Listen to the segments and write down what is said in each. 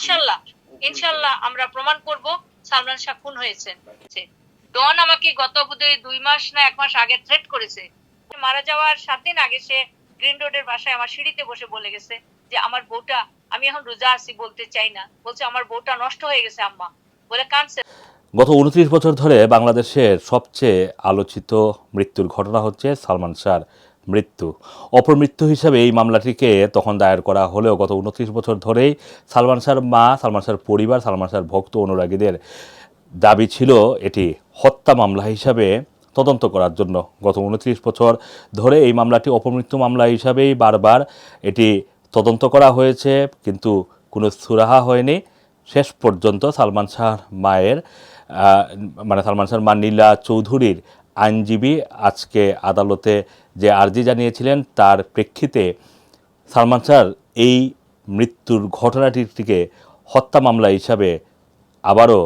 ইনশাল্লাহ ইনশাল্লাহ আমরা প্রমাণ করব সালমান শাহ খুন হয়েছেন ডন আমাকে গত বোধহয় দুই মাস না এক মাস আগে থ্রেট করেছে। মারা যাওয়ার সাত দিন আগে সে গ্রিন রোডের বাসায় আমার সিঁড়িতে বসে বলে গেছে যে, আমার বউটা, আমি এখন রোজা আছি বলতে চাই না। বলছে, আমার বউটা নষ্ট হয়ে গেছে, আম্মা। বলে কানছে গত উনত্রিশ বছর ধরে বাংলাদেশের সবচেয়ে আলোচিত মৃত্যুর ঘটনা হচ্ছে সালমান শাহর মৃত্যু। অপর মৃত্যু হিসাবে এই মামলাটিকে তখন দায়ের করা হলেও গত উনত্রিশ বছর ধরেই সালমান শাহর মা, সালমান শাহর পরিবার, সালমান শাহর ভক্ত অনুরাগীদের দাবি ছিল এটি হত্যা মামলা হিসাবে তদন্ত করার জন্য। গত উনত্রিশ বছর ধরে এই মামলাটি অপমৃত্যু মামলা হিসাবেই বারবার এটি তদন্ত করা হয়েছে, কিন্তু কোনো সুরাহা হয়নি। শেষ পর্যন্ত সালমান শাহর মায়ের মানে সালমান শাহর মা নীলা চৌধুরীর আইনজীবী আজকে আদালতে যে আর্জি জানিয়েছিলেন, তার প্রেক্ষিতে সালমান শাহর এই মৃত্যুর ঘটনাটিকে হত্যা মামলা হিসাবে আবারও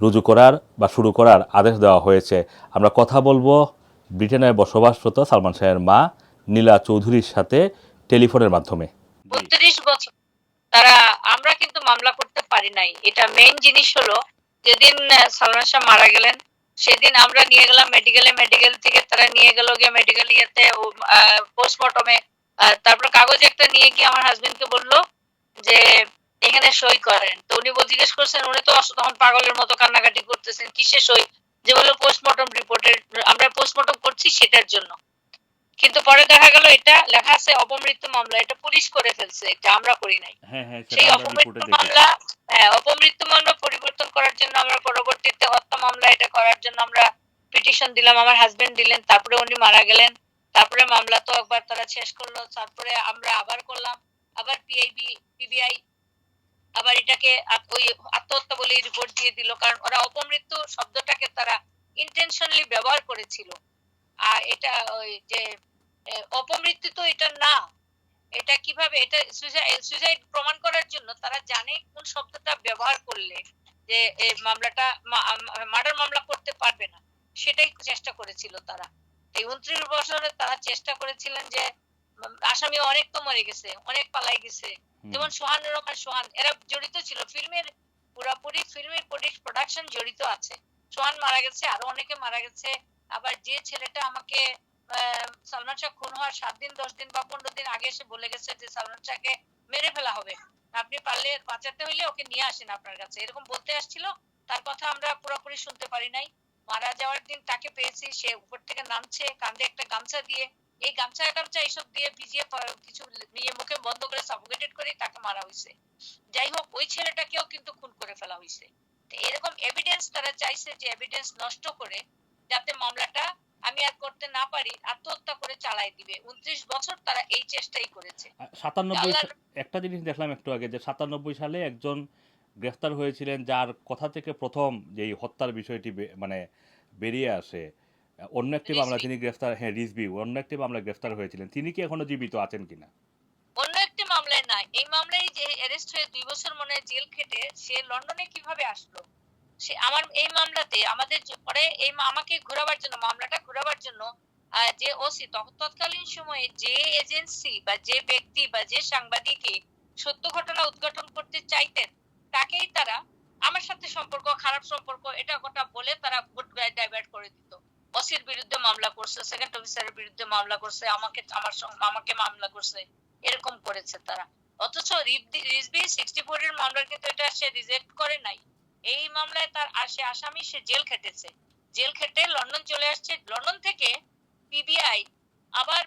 রুজু করার বা শুরু করার আদেশ দেওয়া হয়েছে। আমরা কথা বলব ব্রিটেনে বসবাসরত সালমান শাহের মা নীলা চৌধুরীর সাথে টেলিফোনের মাধ্যমে। বত্রিশ বছর। তারা, আমরা কিন্তু মামলা করতে পারি নাই। এটা মেইন জিনিস হলো, যেদিন সালমান শাহ মারা গেলেন সেদিন আমরা নিয়ে গেলাম মেডিকেলে মেডিকেল থেকে তারা নিয়ে গেল গিয়ে মেডিকেল ইয়েতে পোস্টমর্টমে তারপর কাগজ একটা নিয়ে গিয়ে আমার হাজবেন্ডকে বলল যে, এখানে সই করেন। তো উনি জিজ্ঞেস করছেন, উনি তো তখন পাগলের মতো কান্নাকাটি করতেছেন। কিসে সই? যে বলল পোস্টমর্টম রিপোর্টের আমরা পোস্টমর্টম করছি সেটার জন্য। কিন্তু পরে দেখা গেল এটা লেখা আছে অপমৃত্যু মামলা এটা পুলিশ করে ফেলছে এটা আমরা করি নাই। হ্যাঁ হ্যাঁ সেই অপমৃত্যু মামলা হ্যাঁ অপমৃত্যু মামলা পরিবর্তন করার জন্য আমরা পরবর্তীতে হত্যা মামলা এটা করার জন্য আমরা পিটিশন দিলাম আমার হাজবেন্ড দিলেন তারপরে উনি মারা গেলেন তারপরে মামলা তো একবার তারা শেষ করল তারপরে আমরা আবার করলাম আবার পিআইবি পিবিআই আবার এটাকে ওই আত্মহত্যা বলে রিপোর্ট দিয়ে দিল কারণ ওরা অপমৃত্যু শব্দটাকে তারা ইন্টেনশনালি ব্যবহার করেছিল। আর এটা ওই যে অপমৃত্যু তো এটা না। এটা কীভাবে এটা সুইসাইড প্রমাণ করার জন্য তারা জানে কোন শব্দটা ব্যবহার করলে যে এই মামলাটা মার্ডার মামলা করতে পারবে না। সেটাই চেষ্টা করেছিল তারা। এই উনত্রিশ বছরে তারা চেষ্টা করেছিলেন যে আসামি অনেক তো মরে গেছে অনেক পালাই গেছে। যেমন সোহান রহমান সোহান এরা জড়িত ছিল ফিল্মের পুরাপুরি ফিল্মের প্রোডাকশন জড়িত আছে। সোহান মারা গেছে আরও অনেকে মারা গেছে। আবার যে ছেলেটা আমাকে সালমান শাহ খুন হওয়ার সাত দিন, দশ দিন বা পনেরো দিন আগে এসে বলে গেছে যে সালমান শাহকে মেরে ফেলা হবে। আপনি পারলে বাঁচাতে হইলে ওকে নিয়ে আসেন আপনার কাছে। এরকম বলতে আসছিল, তার কথা আমরা পুরোপুরি শুনতে পারি নাই। মারা যাওয়ার দিন তাকে পেয়েছি, সে উপর থেকে নামছে, কাঁধে একটা গামছা দিয়ে। এই গামছা গামছা এইসব দিয়ে ভিজিয়ে কিছু নিয়ে মুখে বন্ধ করে সাফোকেটেড করে তাকে মারা হয়েছে যাই হোক, ওই ছেলেটাকেও কিন্তু খুন করে ফেলা হয়েছে এরকম এভিডেন্স তারা চাইছে যে এভিডেন্স নষ্ট করে যাতে মামলাটা আমি আর করতে না পারি আত্মহত্যা করে চালাই দিবে। উনত্রিশ বছর তারা এই চেষ্টাই করেছে। সাতানব্বই একটা জিনিস দেখলাম একটু আগে যে সাতানব্বই সালে একজন গ্রেফতার হয়েছিলেন যার কথা থেকে প্রথম যে এই হত্যার বিষয়টি মানে বেরিয়ে আসে। অন্য একটি মামলা তিনি গ্রেফতার হ্যাঁ রিজবি অন্য একটি মামলা গ্রেফতার হয়েছিলেন। তিনি কি এখনও জীবিত আছেন কিনা? অন্য একটি মামলায় নাই। এই মামলায় যে অ্যারেস্ট হয়ে দুই বছর মনে জেল খেটে সে লন্ডনে কীভাবে আসলো? সে আমার এই মামলাতে আমাদের পরে এই আমাকে ঘোরাবার জন্য, মামলাটা ঘোরাবার জন্য যে ওসি তৎকালীন সময়ে যে এজেন্সি বা যে ব্যক্তি বা যে সাংবাদিকই সত্য ঘটনা উদ্ঘাটন করতে চাইতেন, তাকেই তারা আমার সাথে সম্পর্ক, খারাপ সম্পর্ক, এটা ওটা বলে তারা ভোট ডাইভার্ট করে দিত। ওসির বিরুদ্ধে মামলা করছে সেকেন্ড অফিসারের বিরুদ্ধে মামলা করছে, আমাকে, আমার আমাকে মামলা করছে, এরকম করেছে তারা। অথচ রিজভি সিক্সটি ফোর এর মামলার কিন্তু এটা সে রিজেক্ট করে নাই। এই মামলায় তার আর সে আসামি, সে জেল খেটেছে। জেল খেটে লন্ডন চলে আসছে। লন্ডন থেকে পিবিআই আবার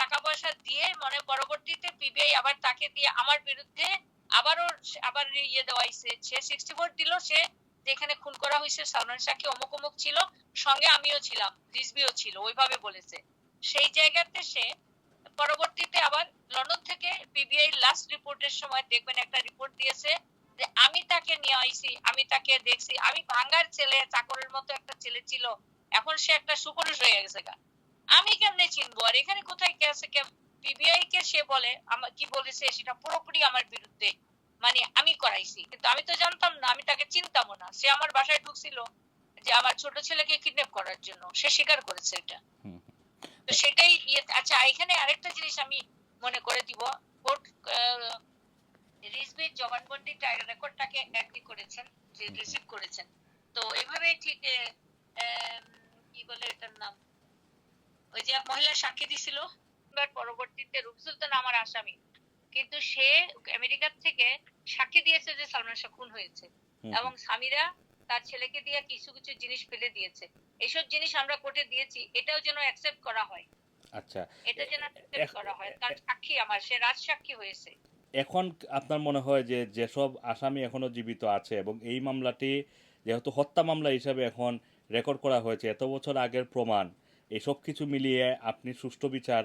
টাকা পয়সা দিয়ে মানে পরবর্তীতে পিবিআই আবার তাকে দিয়ে আমার বিরুদ্ধে আবারও আবার ইয়ে দেওয়া হয়েছে। সে সিক্সটি ফোর দিল, সে যেখানে খুন করা হয়েছে সালমান শাহকে অমুক অমুক ছিল, সঙ্গে আমিও ছিলাম, রিজভিও ছিল, ওইভাবে বলেছে। সেই জায়গাতে সে পরবর্তীতে আবার লন্ডন থেকে পিবিআই লাস্ট রিপোর্টের সময় দেখবেন একটা রিপোর্ট দিয়েছে। নিয়ে আমি তাকে দেখছি। আমি ভাঙ্গার ছেলে চাকরের মতো একটা ছেলে ছিল। এখন সে একটা সুপুরুষ হয়ে গেছে গা। আমি কেমনে চিনবো? আর এখানে কোথায় কে আছে কে পিবিআই কে সে বলে আমার কি বলেছে সেটা পুরোপুরি আমার বিরুদ্ধে। মানে আমি করাইছি। কিন্তু আমি তো জানতাম না আমি তাকে চিনতামও না। সে আমার বাসায় ঢুকছিল যে আমার ছোট ছেলেকে কিডন্যাপ করার জন্য। সে স্বীকার করেছে এটা। তো সেটাই ইয়ে আচ্ছা এখানে আরেকটা জিনিস আমি মনে করে দিব। কোর্ট রিজবির জবানবন্দিটা রেকর্ডটা অ্যাগ্রি করেছেন যে রিসিভ করেছেন। তো এভাবে ঠিক কি বলে এটার নাম? ওই যে মহিলা সাক্ষী দিছিল এবার পরবর্তীতে রূপ সুলতান আমার আসামি। কিন্তু সে আমেরিকার থেকে সাক্ষী দিয়েছে যে সালমান শাহ খুন হয়েছে। এবং স্বামীরা তার ছেলেকে দিয়ে কিছু কিছু জিনিস ফেলে দিয়েছে। এসব জিনিস আমরা কোর্টে দিয়েছি এটাও যেন অ্যাকসেপ্ট করা হয়। আচ্ছা। এটা যেন অ্যাকসেপ্ট করা হয়। তার সাক্ষী আমার সে রাজ সাক্ষী হয়েছে। এখন আপনার মনে হয় যে যেসব আসামি এখনও জীবিত আছে এবং এই মামলাটি যেহেতু হত্যা মামলা হিসাবে এখন রেকর্ড করা হয়েছে, এত বছর আগের প্রমাণ, এসব কিছু মিলিয়ে আপনি সুষ্ঠু বিচার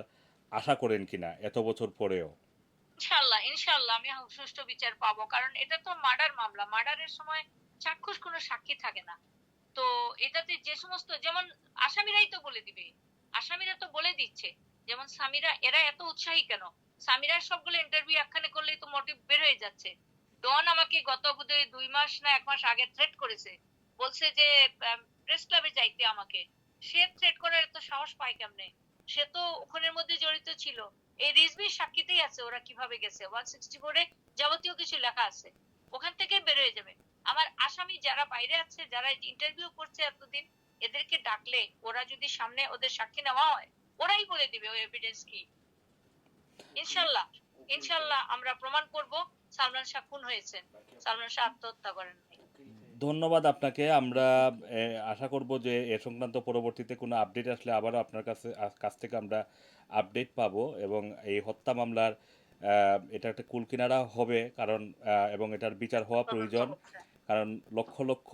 আশা করেন কিনা এত বছর পরেও? ইনশাল্লাহ ইনশাল্লাহ আমি সুষ্ঠু বিচার পাবো, কারণ এটা তো মার্ডার মামলা। মার্ডারের সময় চাক্ষুষ কোনো সাক্ষী থাকে না। তো এটাতে যে সমস্ত, যেমন আসামিরাই তো বলে দিবে। আসামিরা তো বলে দিচ্ছে, যেমন স্বামীরা এরা এত উৎসাহী কেন? স্বামীরা সবগুলো ইন্টারভিউ একখানে করলেই তো মোটিভ বের হয়ে যাচ্ছে। ডন আমাকে গত বোধহয় দুই মাস না এক মাস আগে থ্রেট করেছে। বলছে যে প্রেস ক্লাবে যাইতে আমাকে। সে থ্রেট করার এত সাহস পায় কেমনে? সে তো ওখানের মধ্যে জড়িত ছিল। এই রিজবির সাক্ষীতেই আছে ওরা কীভাবে গেছে। ওয়ান সিক্সটি ফোরে যাবতীয় কিছু লেখা আছে। ওখান থেকে বের হয়ে যাবে। আমার আসামি যারা বাইরে আছে, যারা ইন্টারভিউ করছে এতদিন, এদেরকে ডাকলে ওরা যদি সামনে ওদের সাক্ষী নেওয়া হয়, ওরাই বলে দিবে ওই এভিডেন্স কি। ইনশাল্লাহ ইনশাল্লাহ আমরা প্রমাণ করব সালমান শাহ খুন হয়েছেন। সালমান শাহ আত্মহত্যা করেন ধন্যবাদ আপনাকে। আমরা আশা করব যে এ সংক্রান্ত পরবর্তীতে কোনো আপডেট আসলে আবারও আপনার কাছে কাছ থেকে আমরা আপডেট পাবো এবং এই হত্যা মামলার এটা একটা কুলকিনারা হবে কারণ এবং এটার বিচার হওয়া প্রয়োজন। কারণ লক্ষ লক্ষ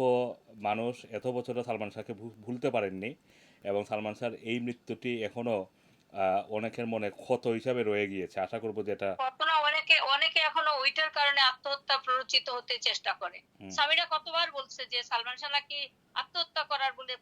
মানুষ এত বছরও সালমান শাহকে ভুলতে পারেননি এবং সালমান শাহর এই মৃত্যুটি এখনও অনেকের মনে ক্ষত হিসাবে রয়ে গিয়েছে। আশা করব যে এটা কখনো অনেকে অনেকে এখনও ওইটার কারণে আত্মহত্যা প্ররোচিত হতে চেষ্টা করে। স্বামীরা কতবার বলছে যে সালমান শাহ নাকি আত্মহত্যা করার বলে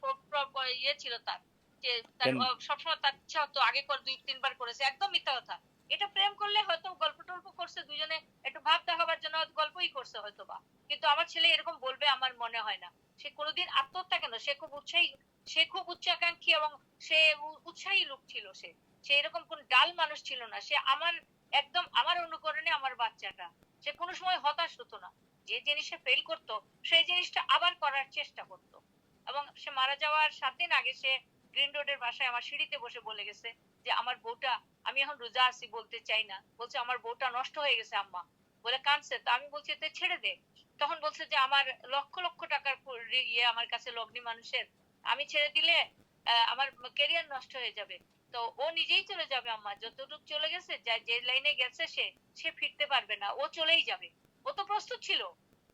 ইয়ে ছিল তার যে তার সবসময় তার ইচ্ছা হতো আগে কর দুই তিনবার করেছে। একদম মিথ্যা কথা। এটা প্রেম করলে হয়তো গল্প টল্প করছে দুজনে একটু ভাব দেখাবার জন্য গল্পই করছে হয়তো বা কিন্তু আমার ছেলে এরকম বলবে আমার মনে হয় না। সে কোনোদিন আত্মহত্যা কেন? সে খুব উৎসাহী সে খুব উচ্চাকাঙ্ক্ষী এবং সে উৎসাহী লোক ছিল সে। সে এরকম কোন ডাল মানুষ ছিল না। সে আমার একদম আমার অনুকরণে আমার বাচ্চাটা। সে কোনো সময় হতাশ হতো না। যে জিনিসে ফেল করতো, সেই জিনিসটা আবার করার চেষ্টা করতো। এবং সে মারা যাওয়ার সাত দিন আগে সে গ্রিন রোডের বাসায় আমার সিঁড়িতে বসে বলে গেছে যে, আমার বউটা, আমি এখন রোজা আছি বলতে চাই না। বলছে, আমার বউটা নষ্ট হয়ে গেছে, আম্মা। বলে, কাঁদছে। তো আমি বলছি, তো ছেড়ে দে। তখন বলছে যে, আমার লক্ষ লক্ষ টাকার ইয়ে আমার কাছে লগ্নি মানুষের। আমি ছেড়ে দিলে আমার ক্যারিয়ার নষ্ট হয়ে যাবে। তো ও নিজেই চলে যাবে আম্মা যতটুকু চলে গেছে, যা- লাইনে গেছে সে সে ফিরতে পারবে না। ও চলেই যাবে। ও তো প্রস্তুত ছিল।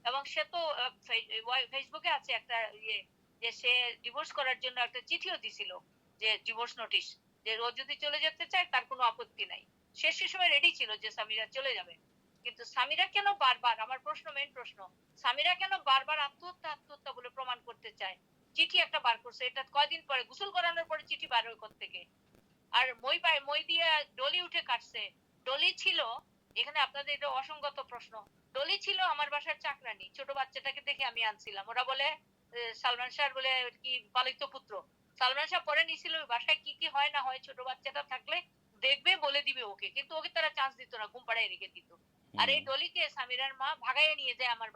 এবং সে তো ফেসবুকে আছে একটা ইয়ে যে সে ডিভোর্স করার জন্য একটা চিঠিও দিছিল, যে ডিভোর্স নোটিশ যে ও যদি চলে যেতে চায়, তার কোনো আপত্তি নাই। সে সে সময় রেডি ছিল যে স্বামীরা চলে যাবে। কিন্তু স্বামীরা কেন বারবার, আমার প্রশ্ন মেন প্রশ্ন স্বামীরা কেন বারবার আত্মহত্যা আত্মহত্যা বলে প্রমাণ করতে চায়? চিঠি একটা বার করছে এটা কয়দিন পরে গোসল করানোর পরে চিঠি বার হয় থেকে আর মই পায় মই দিয়ে ডলি উঠে কাটছে। ডলি ছিল এখানে আপনাদের এটা অসঙ্গত প্রশ্ন ডলি ছিল আমার বাসার চাকরানি ছোট বাচ্চাটাকে দেখে আমি আনছিলাম। ওরা বলে সালমান শাহ বলে কি পালিত পুত্র। সালমান শাহ পরে নিছিল ওই বাসায় কি কি হয় না হয় ছোট বাচ্চাটা থাকলে দেখবে বলে দিবে ওকে। কিন্তু ওকে তারা চান্স দিত না ঘুম পাড়ায় রেখে দিত। আর এই ডলিকে সামিরার মা ভাগাইয়ে নিয়ে যায় আমার।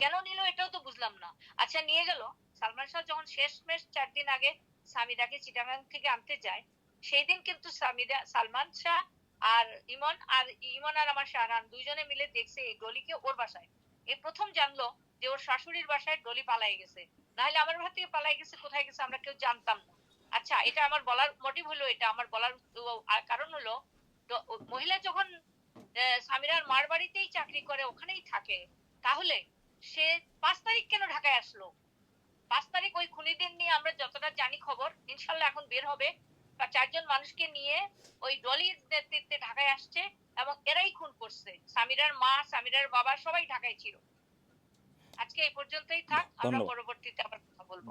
কেন নিল এটাও তো বুঝলাম না। আচ্ছা নিয়ে গেল। সালমান শাহ যখন শেষ মেশ চার দিন আগে সামিদাকে চিটাগাং থেকে আনতে যায়, সেই দিন কিন্তু সামিদা, সালমান শাহ আর ইমন আর ইমন আর আমার শাহরান দুইজনে মিলে দেখছে এই ডলিকে ওর বাসায়। এই প্রথম জানলো যে ওর শাশুড়ির বাসায় ডলি পালাই গেছে। নাহলে আমার বাসা থেকে পালাই গেছে, কোথায় গেছে আমরা কেউ জানতাম না। আচ্ছা এটা আমার বলার মোটিভ হলো এটা। আমার বলার কারণ হলো মহিলা যখন সামিরার মার বাড়িতেই চাকরি করে, ওখানেই থাকে। তাহলে সে পাঁচ তারিখ কেন ঢাকায় আসলো? পাঁচ তারিখ ওই খুনিদের নিয়ে আমরা যতটা জানি খবর ইনশাল্লাহ এখন বের হবে। বা চারজন মানুষকে নিয়ে ওই ডলির নেতৃত্বে ঢাকায় আসছে এবং এরাই খুন করছে। সামিরার মা সামিরার বাবা সবাই ঢাকায় ছিল। আজকে এই পর্যন্তই থাক আমরা পরবর্তীতে আবার কথা বলব।